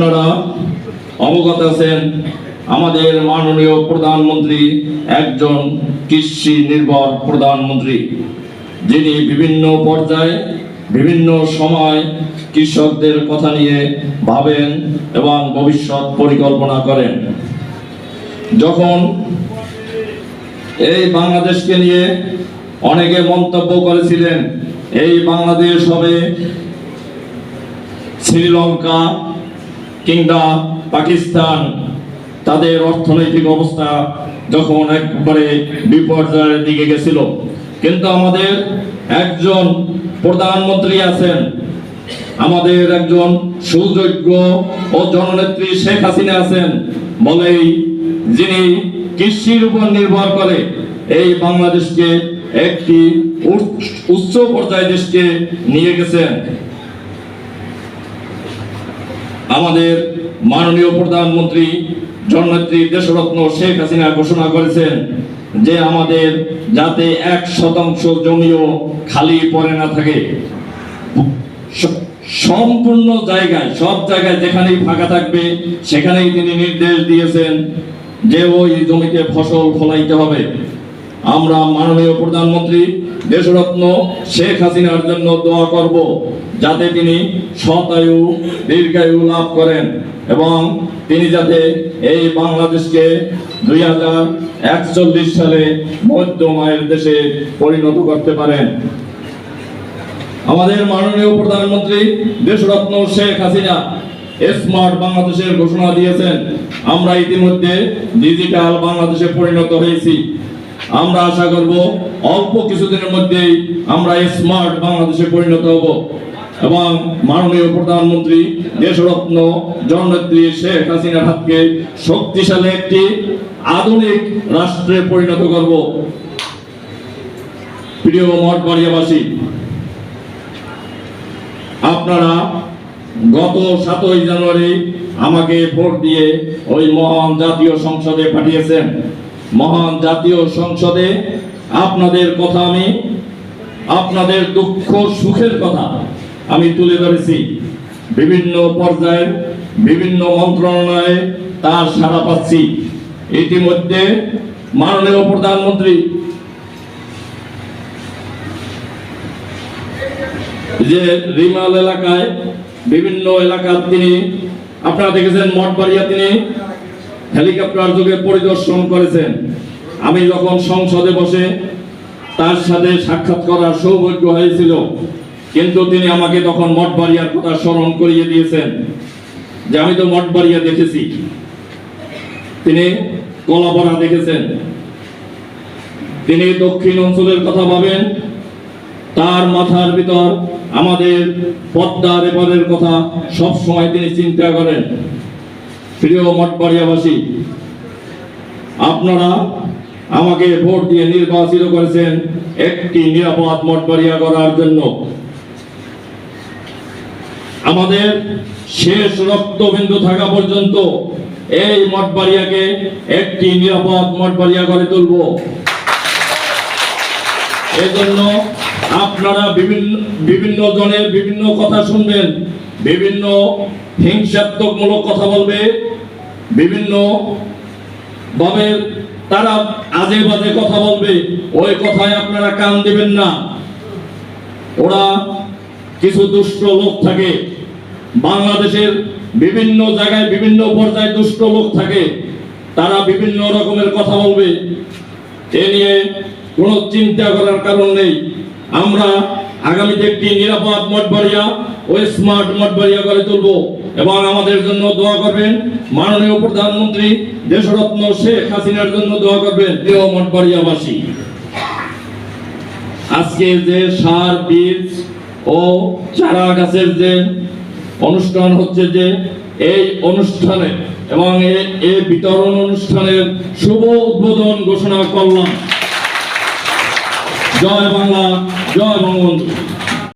আপনারা অবগত আছেন, আমাদের মাননীয় প্রধানমন্ত্রী একজন কৃষি নির্ভর প্রধানমন্ত্রী, যিনি বিভিন্ন পর্যায়ে, বিভিন্ন সময় কৃষকদের কথা নিয়ে ভাবেন এবং ভবিষ্যৎ পরিকল্পনা করেন। যখন এই বাংলাদেশকে নিয়ে অনেকে মন্তব্য করেছিলেন, এই বাংলাদেশ হবে শ্রীলঙ্কা কিংবা পাকিস্তান, তাদের অর্থনৈতিক অবস্থা যখন একবারে বিপর্যয়ের দিকে গেছিল। কিন্তু আমাদের একজন প্রধানমন্ত্রী আছেন, আমাদের একজন সুযোগ্য ও জননেত্রী শেখ হাসিনা আছেন বলেই যিনি কৃষির উপর নির্ভর করে এই বাংলাদেশকে একটি উচ্চ- পর্যায়ে দেশকে নিয়ে গেছেন। আমাদের মাননীয় প্রধানমন্ত্রী জননেত্রী দেশরত্ন শেখ হাসিনা ঘোষণা করেছেন যে আমাদের যাতে এক শতাংশ জমিও খালি পড়ে না থাকে। সম্পূর্ণ জায়গায়, সব জায়গায় যেখানেই ফাঁকা থাকবে, সেখানেই তিনি নির্দেশ দিয়েছেন যে ওই জমিতে ফসল ফলাইতে হবে। আমরা মাননীয় প্রধানমন্ত্রী দেশরত্ন শেখ হাসিনার জন্য দোয়া করব যাতে তিনি শতায়ু দীর্ঘায়ু লাভ করেন এবং তিনি যাতে এই বাংলাদেশকে দুই হাজার একচল্লিশ সালে মধ্যমায়ের দেশে পরিণত করতে পারেন। আমাদের মাননীয় প্রধানমন্ত্রী দেশরত্ন শেখ হাসিনা স্মার্ট বাংলাদেশের ঘোষণা দিয়েছেন। আমরা ইতিমধ্যে ডিজিটাল বাংলাদেশে পরিণত হয়েছি। আমরা আশা করব অল্প কিছুদিনের মধ্যেই আমরা স্মার্ট বাংলাদেশে পরিণত হব। এবং মাননীয় প্রধানমন্ত্রী, দেশরত্ন জননেত্রী শেখ হাসিনার হাতকে শক্তিশালী একটি আধুনিক রাষ্ট্রে পরিণত করব। প্রিয় মঠবাড়িয়াবাসী, আপনারা গত সাতই জানুয়ারি আমাকে ভোট দিয়ে ওই মহান জাতীয় সংসদে পাঠিয়েছেন। মহান জাতীয় সংসদে আপনাদের কথা আমি, আপনাদের দুঃখ, সুখের কথা আমি তুলে ধরেছি। বিভিন্ন পর্যায়ে, বিভিন্ন মন্ত্রণালয়ে তার সাড়া পাচ্ছি। ইতিমধ্যে মাননীয় প্রধানমন্ত্রী যে রিমাল এলাকায়, বিভিন্ন এলাকার তিনি, আপনারা দেখেছেন মঠবাড়িয়া তিনি হেলিকপ্টার যোগে পরিদর্শন করেছেন। আমি যখন সংসদে বসে তার সাথে সাক্ষাৎ করার সৌভাগ্য হয়েছিল, কিন্তু তিনি আমাকে তখন মঠবাড়িয়ার কথা স্মরণ করিয়ে দিয়েছেন, যে আমি তো মঠবাড়িয়া দেখেছি। তিনি কলাপাড়া দেখেছেন। তিনি দক্ষিণ অঞ্চলের কথা ভাবেন, তার মাথার ভিতর আমাদের পদ্মার এপারের কথা সব সময় তিনি চিন্তা করেন। প্রিয় মঠবাড়িয়াবাসী, আপনারা আমাকে ভোট দিয়ে নির্বাচিত করেছেন একটি নিরাপদ মঠবাড়িয়া করার জন্য। আমাদের শেষ রক্তবিন্দু থাকা পর্যন্ত এই মঠবাড়িয়াকে একটি নিরাপদ মঠবাড়িয়া করে তুলবো। এজন্য আপনারা বিভিন্ন বিভিন্ন জনের বিভিন্ন কথা শুনবেন। বিভিন্ন হিংসাত্মকমূলক কথা বলবে, বিভিন্ন ভাবে তারা আজে বাজে কথা বলবে, ওই কথায় আপনারা কান দিবেন না। ওরা কিছু দুষ্ট লোক থাকে। বাংলাদেশের বিভিন্ন জায়গায় বিভিন্ন পর্যায়ে দুষ্ট লোক থাকে। তারা বিভিন্ন রকমের কথা বলবে। এ নিয়ে কোনো চিন্তা করার কারণ নেই। আমরা আগামীতে একটি নিরাপদ মঠবাড়িয়া ও স্মার্ট মঠবাড়িয়া করে তুলব। এবং আমাদের জন্য দোয়া করবেন। মাননীয় প্রধানমন্ত্রী দেশরত্ন শেখ হাসিনার জন্য দোয়া করবেন, প্রিয় মঠবাড়িয়াবাসী। আজকে যে সার, বীজ ও চারা গাছের যে অনুষ্ঠান হচ্ছে যে, এই অনুষ্ঠানে এবং এই বিতরণ অনুষ্ঠানের শুভ উদ্বোধন ঘোষণা করলাম। জয় বাংলা, জয় বঙ্গবন্ধু